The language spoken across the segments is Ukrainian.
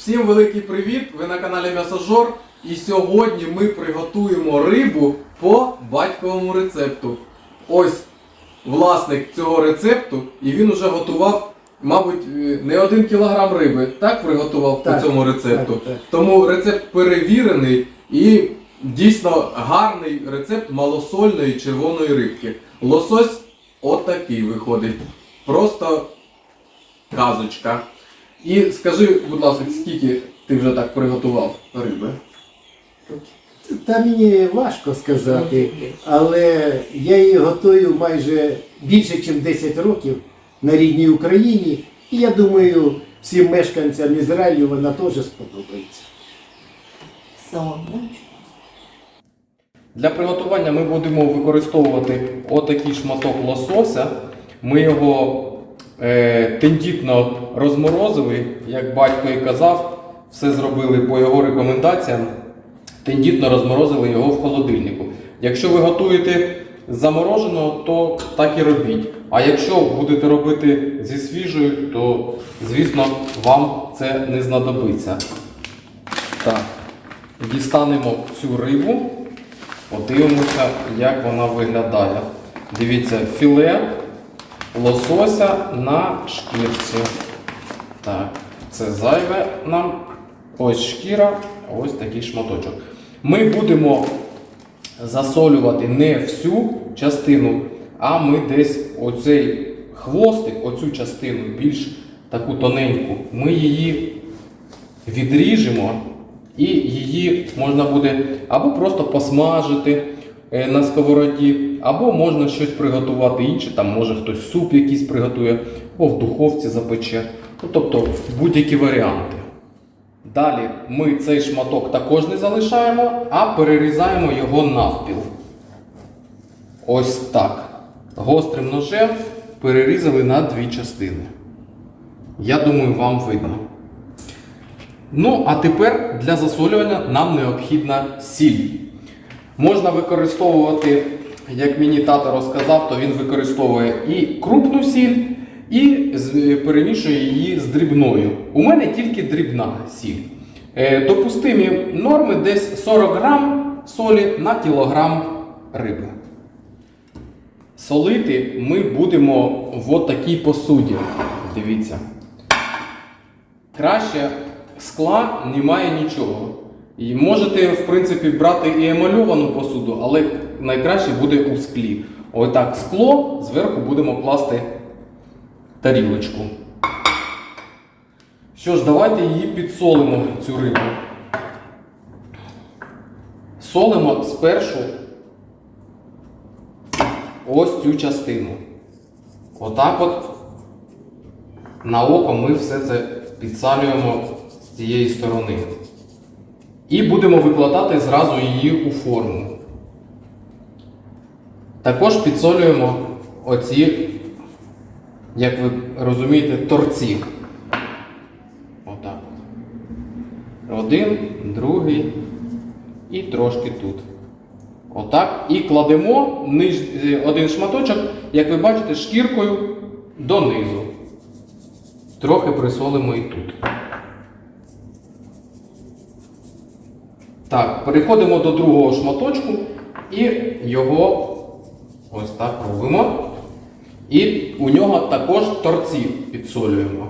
Всім великий привіт! Ви на каналі М'ясожор. І сьогодні ми приготуємо рибу по батьковому рецепту. Ось власник цього рецепту, і він уже готував, мабуть, е, не один кілограм риби. Так приготував Так, по цьому рецепту. так, так. Тому рецепт перевірений і дійсно гарний рецепт малосольної червоної рибки. Лосось отакий виходить. Просто казочка. І скажи, будь ласка, скільки ти вже так приготував риби? Та мені важко сказати, але я її готую майже більше, ніж 10 років на рідній Україні. І я думаю, всім мешканцям Ізраїлю вона теж сподобається. Для приготування ми будемо використовувати отакий шматок лосося. Ми його тендітно розморозили, як батько і казав, все зробили по його рекомендаціям. Тендітно розморозили його в холодильнику. Якщо ви готуєте замороженого, то так і робіть. А якщо будете робити зі свіжою, то звісно вам це не знадобиться. Так, дістанемо цю рибу. Подивимося, як вона виглядає. Дивіться, філе лосося на шкірці. Так, це зайве нам. Ось шкіра, ось такий шматочок. Ми будемо засолювати не всю частину, а ми десь оцей хвостик, оцю частину, більш таку тоненьку, ми її відріжемо і її можна буде або просто посмажити на сковороді, або можна щось приготувати інше, там може хтось суп якийсь приготує, або в духовці запече. Ну, тобто будь-які варіанти. Далі ми цей шматок також не залишаємо, а перерізаємо його навпіл. Ось так. Гострим ножем перерізали на дві частини. Я думаю, вам видно. Ну, а тепер для засолювання нам необхідна сіль. Можна використовувати, як мені тато розказав, то він використовує і крупну сіль, і перемішує її з дрібною. У мене тільки дрібна сіль. Е, Допустимі норми десь 40 грам солі на кілограм риби. Солити ми будемо в отакій посуді. Дивіться. Краще скла немає нічого. І можете, в принципі, брати і емальовану посуду, але найкраще буде у склі. Отак скло, зверху будемо класти тарілочку. Що ж, давайте її підсолимо, цю рибу. Солимо спершу ось цю частину. Отак от на око ми все це підсалюємо з цієї сторони. І будемо викладати зразу її у форму. Також підсолюємо оці, як ви розумієте, торці. Отак. Один, другий і трошки тут. Отак. І кладемо ниж... один шматочок, як ви бачите, шкіркою донизу. Трохи присолимо і тут. Так, переходимо до другого шматочку і його ось так робимо. І у нього також торці підсолюємо.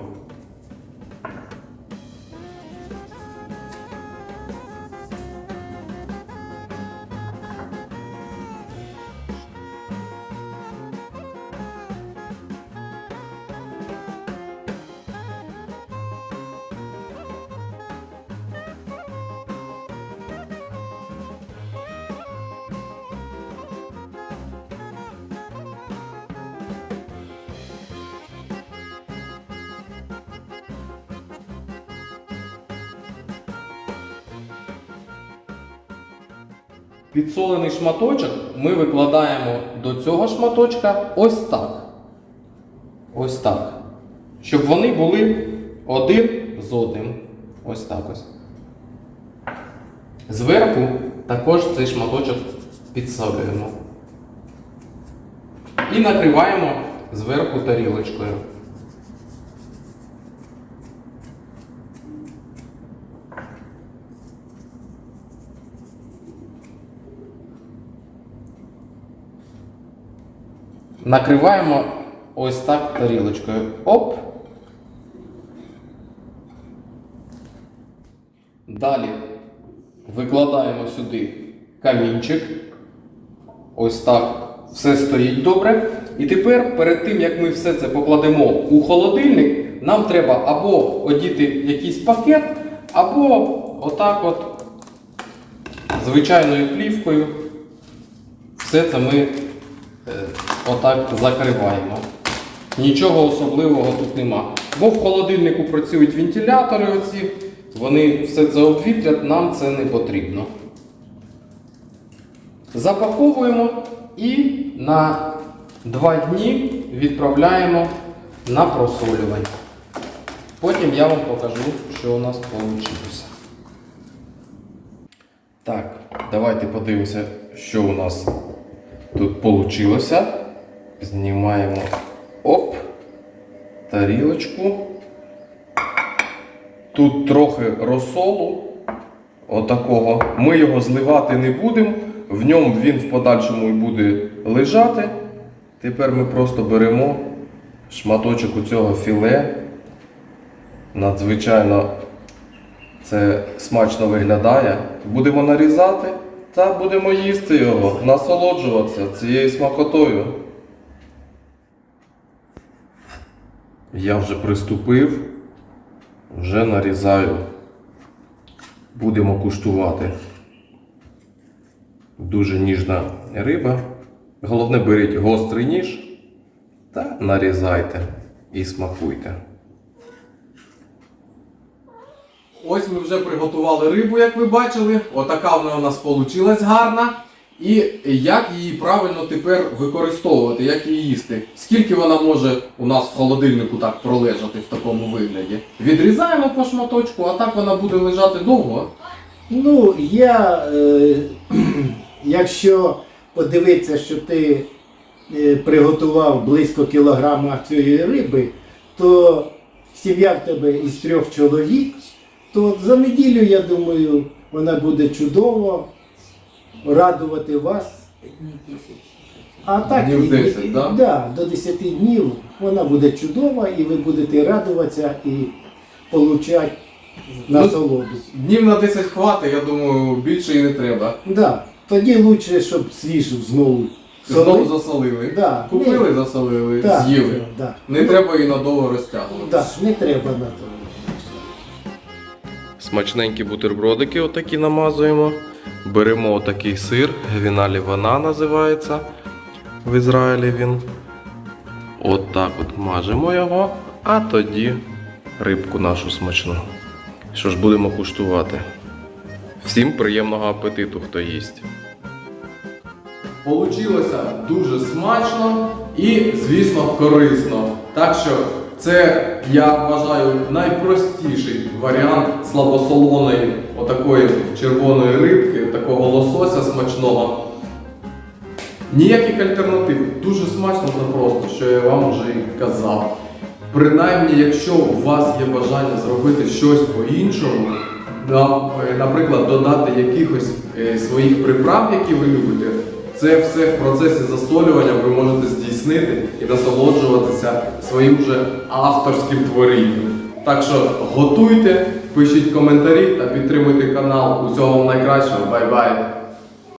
Підсолений шматочок ми викладаємо до цього шматочка ось так. Ось так. Щоб вони були один з одним. Ось так ось. Зверху також цей шматочок підсолюємо. І накриваємо зверху тарілочкою. Накриваємо ось так тарілочкою. Оп. Далі викладаємо сюди камінчик. Ось так. Все стоїть добре. І тепер, перед тим як ми все це покладемо у холодильник, нам треба або одіти якийсь пакет, або отак от звичайною плівкою. Все це ми отак закриваємо. Нічого особливого тут нема. Бо в холодильнику працюють вентилятори оці, вони все це обвітрять, нам це не потрібно. Запаковуємо і на два дні відправляємо на просолювання. Потім я вам покажу, що у нас вийшло. Так, давайте подивимося, що у нас тут вийшло. Знімаємо оп, тарілочку. Тут трохи розсолу. Отакого. Ми його зливати не будемо. В ньому він в подальшому і буде лежати. Тепер ми просто беремо шматочок у цього філе. Надзвичайно це смачно виглядає. Будемо нарізати та будемо їсти його, насолоджуватися цією смакотою. Я вже приступив, вже нарізаю. Будемо куштувати. Дуже ніжна риба. Головне беріть гострий ніж та нарізайте і смакуйте. Ось ми вже приготували рибу, як ви бачили. Отака вона у нас вийшла гарна. І як її правильно тепер використовувати, як її їсти? Скільки вона може у нас в холодильнику так пролежати в такому вигляді? Відрізаємо по шматочку, а так вона буде лежати довго. Ну, я, е, якщо подивитися, що ти е, приготував близько кілограма цієї риби, то сім'я в тебе із трьох чоловік, то за неділю, я думаю, вона буде чудово радувати вас. А так, Днів і- 10, і- да? да, до 10 днів вона буде чудова і ви будете радуватися і получати насолоду. Днів на 10 хватить, я думаю, більше і не треба. Да. Тоді краще, щоб свіжу знову Знову засолили. Да. Купили, засолили, Да, з'їли. Да. Не треба її надовго розтягувати. Да, не треба на то. Смачненькі бутербродики отакі намазуємо. Беремо отакий сир, гвіналі вона називається. В Ізраїлі він. От так от мажемо його, а тоді рибку нашу смачну. Що ж будемо куштувати. Всім приємного апетиту, хто їсть. Получилося дуже смачно і, звісно, корисно. Так що це, я вважаю, найпростіший варіант слабосолоної отакої червоної рибки, такого лосося смачного. Ніяких альтернатив. Дуже смачно та просто, що я вам вже і казав. Принаймні, якщо у вас є бажання зробити щось по-іншому, е, наприклад, додати якихось е, своїх приправ, які ви любите, це все в процесі засолювання ви можете здійснити і насолоджуватися своїм вже авторським творінням. Так що готуйте, пишіть коментарі та підтримуйте канал. Усього вам найкращого. Бай-бай!